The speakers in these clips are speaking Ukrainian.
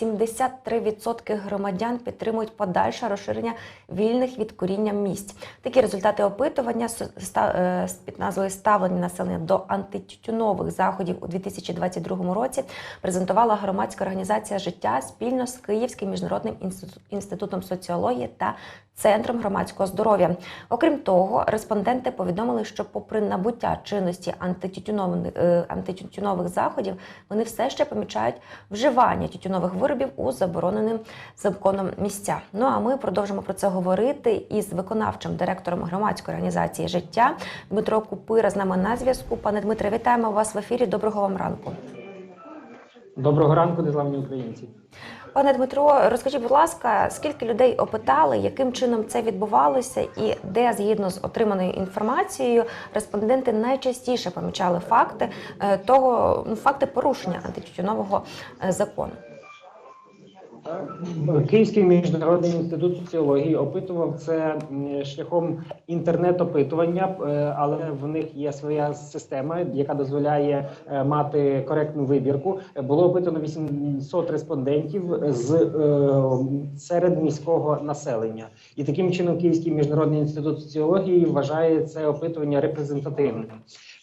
73% громадян підтримують подальше розширення вільних від куріння місць. Такі результати опитування е, під назвою Ставлення населення до антитютюнових заходів у 2022 році презентувала громадська організація життя спільно з Київським міжнародним інститу- інститутом соціології та Центром громадського здоров'я. Окрім того, респонденти повідомили, що, попри набуття чинності антитютюнових, е, антитютюнових заходів, вони все ще помічають вживання тютюнових виробів у забороненим законом місця. Ну а ми продовжимо про це говорити із виконавчим директором громадської організації життя Дмитро Купира з нами на зв'язку. Пане Дмитре, вітаємо вас в ефірі. Доброго вам ранку. Доброго ранку, незламні українці. Пане Дмитро, розкажіть, будь ласка, скільки людей опитали, яким чином це відбувалося, і де, згідно з отриманою інформацією, респонденти найчастіше помічали факти е, того, ну, факти порушення антитютюнового е, закону? Київський міжнародний інститут соціології опитував це шляхом інтернет-опитування, е, але в них є своя система, яка дозволяє е, мати коректну вибірку. Було опитано 800 респондентів з е, серед міського населення, і таким чином Київський міжнародний інститут соціології вважає це опитування репрезентативним.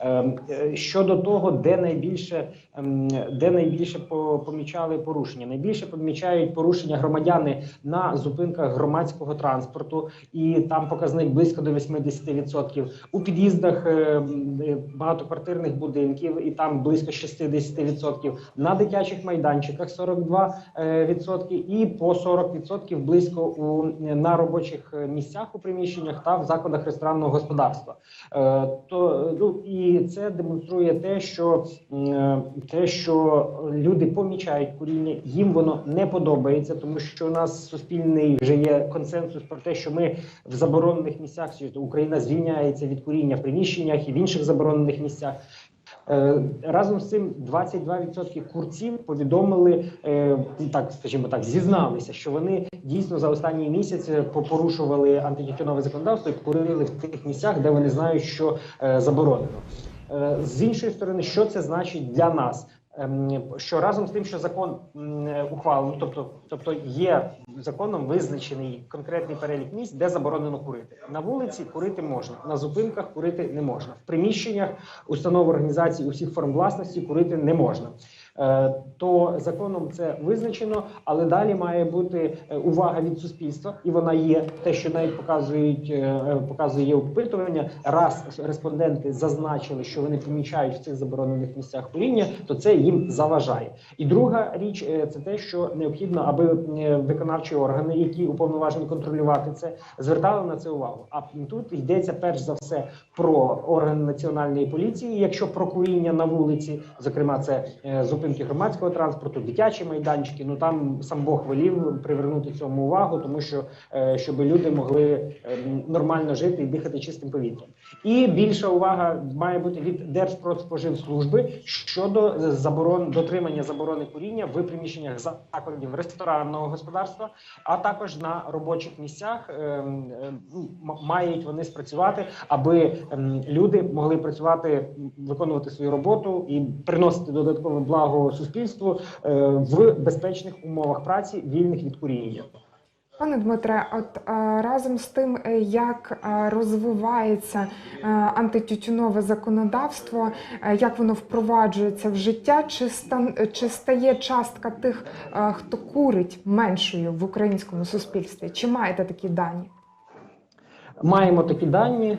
Ем, е, Щодо того, де найбільше ем, де найбільше по- помічали порушення, найбільше помічають порушення громадяни на зупинках громадського транспорту, і там показник близько до 80%. У під'їздах е, м, е, багатоквартирних будинків, і там близько 60%. На дитячих майданчиках 42%, е, і по 40% близько у на робочих місцях у приміщеннях та в закладах ресторанного господарства. То ну і це демонструє те, що е, те, що люди помічають куріння, їм воно не подобається, тому що у нас суспільний вже є консенсус про те, що ми в заборонених місцях Україна звільняється від куріння в приміщеннях і в інших заборонених місцях. Е, Разом з цим 22% курців повідомили е, так, скажімо так, зізналися, що вони дійсно за останній місяць порушували попорушували антитютюнове законодавство і курили в тих місцях, де вони знають, що е, заборонено. Е, З іншої сторони, що це значить для нас? Ем, Що разом з тим, що закон е, ухвалено, тобто, тобто є законом визначений конкретний перелік місць, де заборонено курити. На вулиці курити можна, на зупинках курити не можна. В приміщеннях установ організацій усіх форм власності курити не можна. Е, То законом це визначено, але далі має бути е, увага від суспільства, і вона є те, що навіть показують, е, показує опитування. Раз респонденти зазначили, що вони помічають в цих заборонених місцях куріння, то це їм заважає. І друга річ це те, що необхідно, аби виконавчі органи, які уповноважені контролювати це, звертали на це увагу. А тут йдеться перш за все про органи національної поліції, якщо про куріння на вулиці, зокрема, це е, зупинки громадського транспорту, дитячі майданчики. Ну там сам Бог велів привернути цьому увагу, тому що е, щоб люди могли е, нормально жити і дихати чистим повітрям. І більша увага має бути від Держпродспоживслужби щодо заборон дотримання заборони куріння в приміщеннях закладів ресторанного господарства, а також на робочих місцях е, мають вони спрацювати, аби люди могли працювати, виконувати свою роботу і приносити додаткове благо суспільству е, в безпечних умовах праці, вільних від куріння. Пане Дмитре, от е, разом з тим, е, як розвивається антитютюнове законодавство, як воно впроваджується в життя, чи стан чи стає частка тих, хто курить меншою в українському суспільстві? Чи маєте такі дані? Маємо такі дані.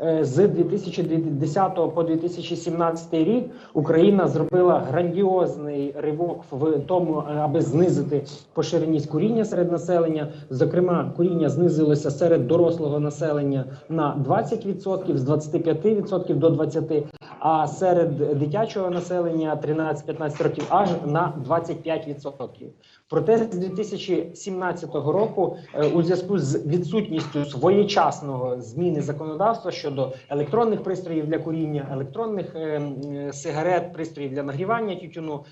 Е, З 2010 по 2017 рік Україна зробила грандіозний ривок в тому, е, аби знизити поширеність куріння серед населення. Зокрема, куріння знизилося серед дорослого населення на 20%, з 25% до 20%, а серед дитячого населення 13-15 років аж на 25%. Проте з 2017 року, е, у зв'язку з відсутністю своєчасного зміни законодавства щодо електронних пристроїв для куріння, електронних е, е, сигарет, пристроїв для нагрівання тютюну,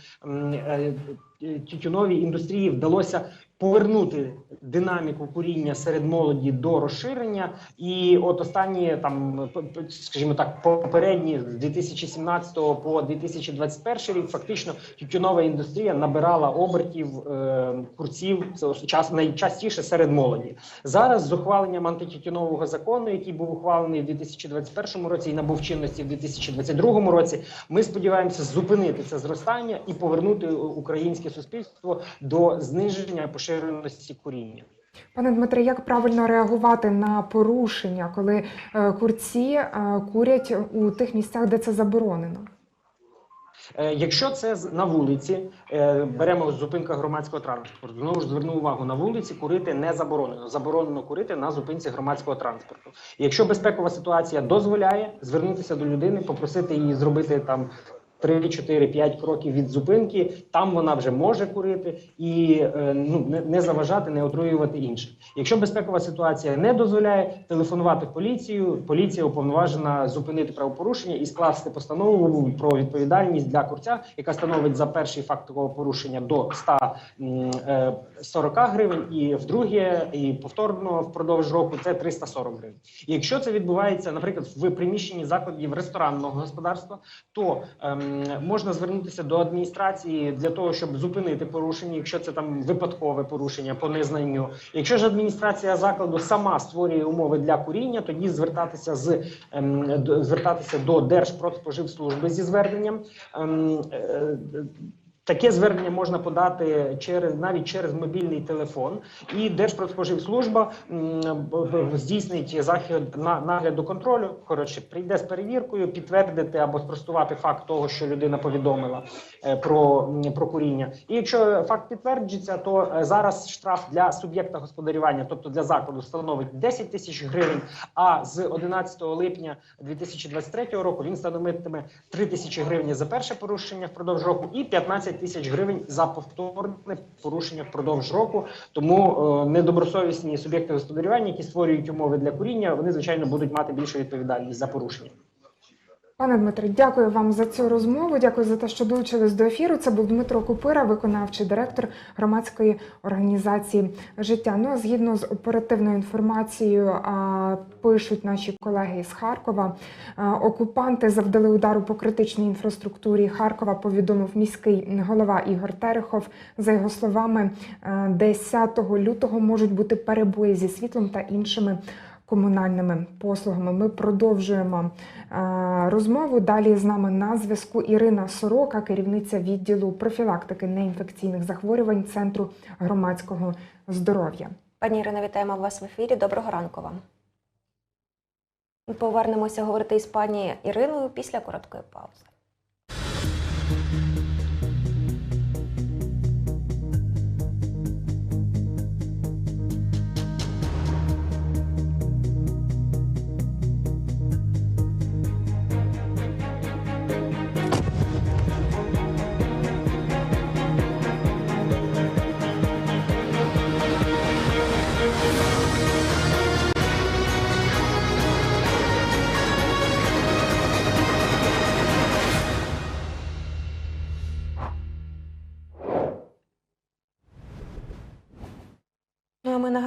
тютюновій індустрії вдалося повернути динаміку куріння серед молоді до розширення. І от останні там, скажімо так, попередні з 2017 по 2021 рік, фактично тютюнова індустрія набирала обертів е, курців це час найчастіше серед молоді. Зараз з ухваленням антитютюнового закону, який був ухвалений в 2021 році і набув чинності в 2022 році, ми сподіваємося зупинити це зростання і повернути українське суспільство до зниження поширеності куріння. Пане Дмитре, як правильно реагувати на порушення, коли е, курці е, курять у тих місцях, де це заборонено? Е, Якщо це на вулиці, беремо зупинка громадського транспорту. Знову ж зверну увагу на вулиці, курити не заборонено. Заборонено курити на зупинці громадського транспорту. Якщо безпекова ситуація дозволяє, звернутися до людини, попросити її зробити там. 3, 4, 5 кроків від зупинки, там вона вже може курити і е, ну не, заважати, не отруювати інших. Якщо безпекова ситуація не дозволяє, телефонувати в поліцію. Поліція уповноважена зупинити правопорушення і скласти постанову про відповідальність для курця, яка становить за перший факт такого порушення до 140 гривень, і вдруге, і повторно впродовж року це 340 гривень. Якщо це відбувається, наприклад, в приміщенні закладів ресторанного господарства, то ем, можна звернутися до адміністрації для того, щоб зупинити порушення, якщо це там випадкове порушення по незнанню. Якщо ж адміністрація закладу сама створює умови для куріння, тоді звертатися з ем, звертатися до Держпродспоживслужби зі зверненням. Таке звернення можна подати через навіть через мобільний телефон, і Держпродспоживслужба здійснить захід на нагляду контролю. Коротше, прийде з перевіркою, підтвердити або спростувати факт того, що людина повідомила е, про, про куріння. І якщо факт підтверджується, то е, зараз штраф для суб'єкта господарювання, тобто для закладу, становить 10 тисяч гривень. А з 11 липня 2023 року він становитиме 3 тисячі гривень за перше порушення впродовж року і 15 тисяч гривень за повторне порушення впродовж року. Тому е, недобросовісні суб'єкти господарювання, які створюють умови для куріння, вони звичайно будуть мати більшу відповідальність за порушення. Пане Дмитре, дякую вам за цю розмову. Дякую за те, що долучились до ефіру. Це був Дмитро Купира, виконавчий директор громадської організації життя. Ну а згідно з оперативною інформацією, пишуть наші колеги з Харкова. Окупанти завдали удару по критичній інфраструктурі Харкова. Повідомив міський голова Ігор Терехов. За його словами, е, 10 лютого можуть бути перебої зі світлом та іншими. Комунальними послугами ми продовжуємо е, розмову. Далі з нами на зв'язку Ірина Сорока, керівниця відділу профілактики неінфекційних захворювань Центру громадського здоров'я. Пані Ірино, вітаємо вас в ефірі. Доброго ранку вам. Повернемося говорити із пані Іриною після короткої паузи.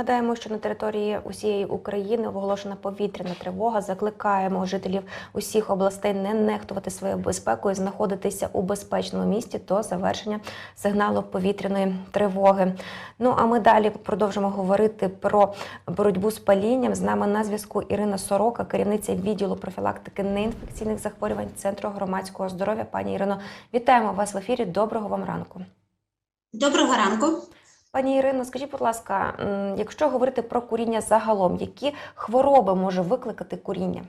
Нагадаємо, що на території усієї України оголошена повітряна тривога. Закликаємо жителів усіх областей не нехтувати своєю безпекою, знаходитися у безпечному місці до завершення сигналу повітряної тривоги. Ну а ми далі продовжимо говорити про боротьбу з палінням. З нами на зв'язку Ірина Сорока, керівниця відділу профілактики неінфекційних захворювань Центру громадського здоров'я. Пані Ірино, вітаємо вас в ефірі. Доброго вам ранку. Доброго ранку. Пані Ірино, скажіть, будь ласка, якщо говорити про куріння загалом, які хвороби може викликати куріння?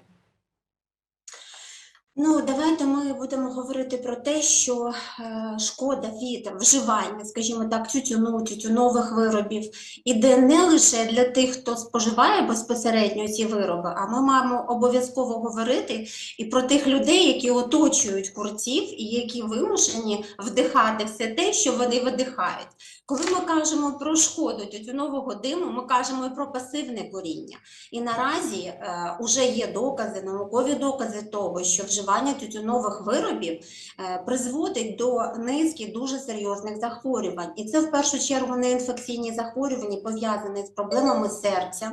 Ну, давайте ми будемо говорити про те, що е, шкода від вживання, скажімо так, тютюну, тютюнових виробів іде не лише для тих, хто споживає безпосередньо ці вироби, а ми маємо обов'язково говорити і про тих людей, які оточують курців і які вимушені вдихати все те, що вони видихають. Коли ми кажемо про шкоду тютюнового диму, ми кажемо і про пасивне куріння. І наразі е, вже є докази, наукові докази того, що вживання вживання тютюнових виробів е, призводить до низки дуже серйозних захворювань. І це в першу чергу не інфекційні захворювання, пов'язані з проблемами серця,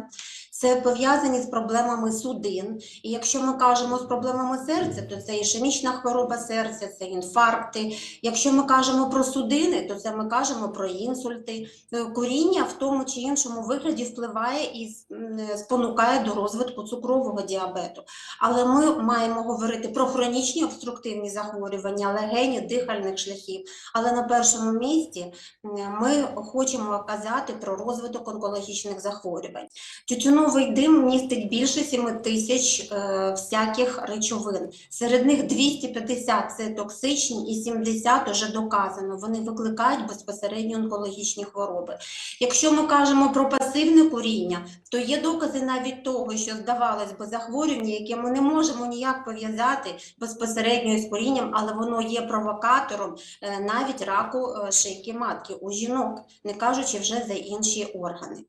це пов'язані з проблемами судин. І якщо ми кажемо з проблемами серця, то це ішемічна хвороба серця, це інфаркти. Якщо ми кажемо про судини, то це ми кажемо про інсульти. Е, Куріння в тому чи іншому вигляді впливає і е, спонукає до розвитку цукрового діабету. Але ми маємо говорити про хронічні обструктивні захворювання, легені, дихальних шляхів. Але на першому місці ми хочемо казати про розвиток онкологічних захворювань. Тютюновий дим містить більше 7 тисяч е, всяких речовин. Серед них 250 – це токсичні і 70 вже доказано. Вони викликають безпосередньо онкологічні хвороби. Якщо ми кажемо про пасивне куріння, то є докази навіть того, що здавалось би захворювання, яке ми не можемо ніяк пов'язати безпосередньо з курінням, але воно є провокатором е, навіть раку е, шийки матки у жінок, не кажучи вже за інші органи.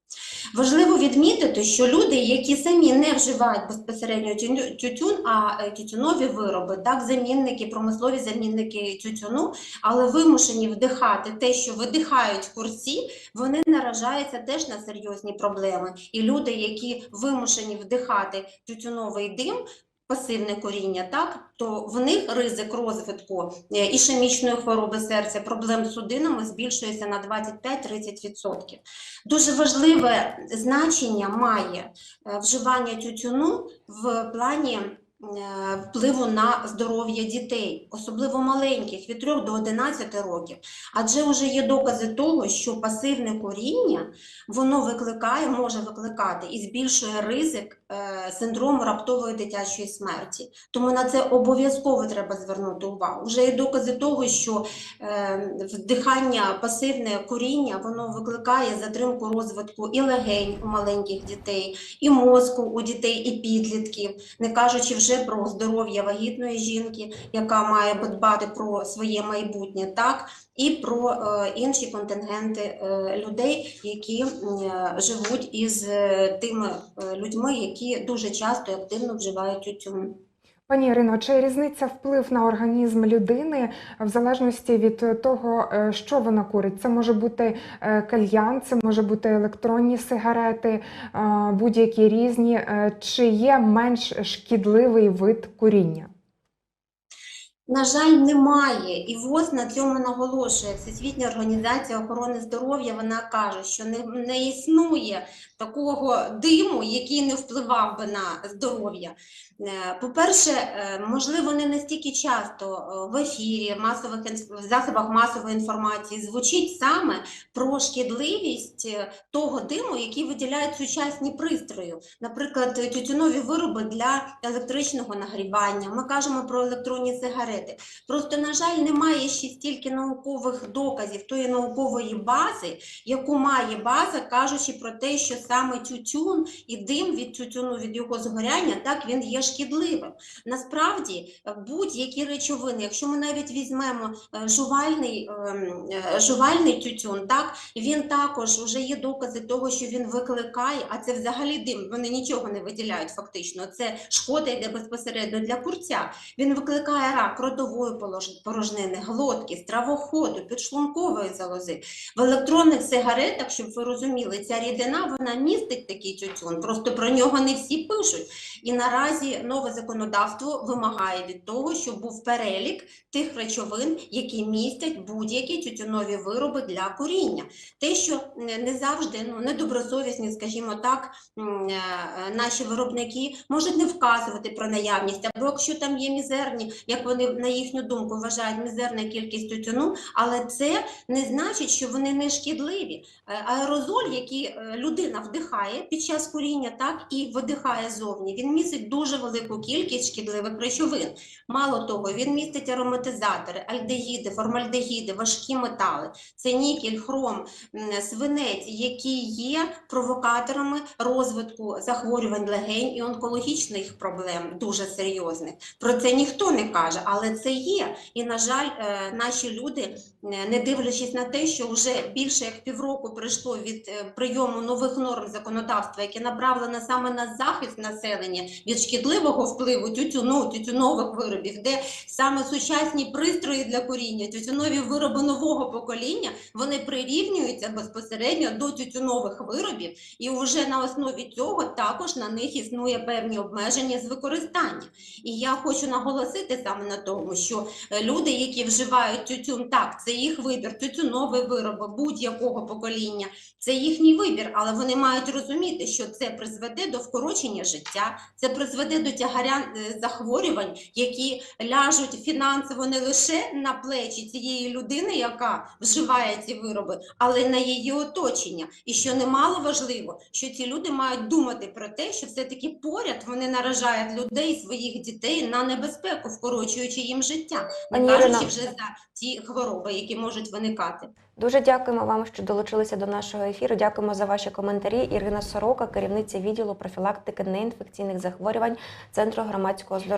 Важливо відмітити, що люди, які самі не вживають безпосередньо тютюн, а е, тютюнові вироби, так, замінники, промислові замінники тютюну, але вимушені вдихати те, що видихають курці, вони наражаються теж на серйозні проблеми. І люди, які вимушені вдихати тютюновий дим, пасивне коріння, так, то в них ризик розвитку е, ішемічної хвороби серця, проблем з судинами збільшується на 25-30%. Дуже важливе значення має е, вживання тютюну в плані впливу на здоров'я дітей, особливо маленьких, від 3 до 11 років. Адже вже є докази того, що пасивне коріння воно викликає, може викликати і збільшує ризик е, синдрому раптової дитячої смерті. Тому на це обов'язково треба звернути увагу. Вже є докази того, що е, вдихання, пасивне куріння, воно викликає затримку розвитку і легень у маленьких дітей, і мозку у дітей, і підлітків, не кажучи вже про здоров'я вагітної жінки, яка має дбати про своє майбутнє, так і про е, інші контингенти е, людей, які е, живуть із тими людьми, які дуже часто і активно вживають тютюн. Пані Ірино, чи різниця вплив на організм людини в залежності від того, е, що вона курить? Це може бути е, кальян, це може бути електронні сигарети, е, будь-які різні. Чи є менш шкідливий вид куріння? На жаль, немає. І ВОЗ на цьому наголошує. Всесвітня організація охорони здоров'я вона каже, що не, не існує такого диму, який не впливав би на здоров'я. Е, По-перше, е, можливо, не настільки часто е, в ефірі, масових в засобах масової інформації звучить саме про шкідливість того диму, який виділяють сучасні пристрої. Наприклад, тютюнові вироби для електричного нагрівання. Ми кажемо про електронні сигарети. Просто, на жаль, немає ще стільки наукових доказів тої наукової бази, яку має база, кажучи про те, що саме тютюн і дим від тютюну, від його згоряння, так він є шкідливим. Насправді, е, будь-які речовини, якщо ми навіть візьмемо е, жувальний, е, жувальний тютюн, так він також вже є докази того, що він викликає, а це взагалі дим. Вони нічого не виділяють фактично. Це шкода йде безпосередньо для курця. Він викликає рак ротової порожнини, глотки, стравоходу, підшлункової залози. В електронних сигаретах, щоб ви розуміли, ця рідина вона містить такий тютюн. Просто про нього не всі пишуть. І наразі нове законодавство вимагає від того, щоб був перелік тих речовин, які містять будь-які тютюнові вироби для куріння. Те, що не завжди ну, недобросовісні, скажімо так, е, наші виробники можуть не вказувати про наявність, або якщо там є мізерні, як вони на їхню думку вважають мізерна кількість тютюну, але це не значить, що вони не шкідливі. Е, Аерозоль, який е, людина вдихає під час куріння, так і видихає зовні, він містить дуже велику кількість шкідливих речовин. Мало того, він містить ароматизатори, альдегіди, формальдегіди, важкі метали. Це нікель, хром, свинець, які є провокаторами розвитку захворювань легень і онкологічних проблем дуже серйозних. Про це ніхто не каже, але це є. І на жаль, е, наші люди, е, не дивлячись на те, що вже більше як півроку пройшло від е, прийому нових норм законодавства, яке направлено саме на захист населення від шкідливого впливу тютюну, тютюнових виробів, де саме сучасні пристрої для куріння, тютюнові вироби нового покоління, вони прирівнюються безпосередньо до тютюнових виробів, і вже на основі цього також на них існує певні обмеження з використання. І я хочу наголосити саме на тому, що е, люди, які вживають тютюн, так, це їх вибір, тютюнові вироби будь-якого покоління, це їхній вибір, але вони мають розуміти, що це призведе до вкорочення життя, це призведе до тягаря е, захворювань, які ляжуть фінансово не лише на плечі цієї людини, яка вживає ці вироби, але й на її оточення. І що немало важливо, що ці люди мають думати про те, що все-таки поряд вони наражають людей, своїх дітей на небезпеку, вкорочуючи їм життя, не кажучи вже за ті хвороби, які можуть виникати. Дуже дякуємо вам, що долучилися до нашого ефіру. Дякуємо за ваші коментарі. Ірина Сорока, керівниця відділу профілактики неінфекційних захворювань Центру громадського здоров'я.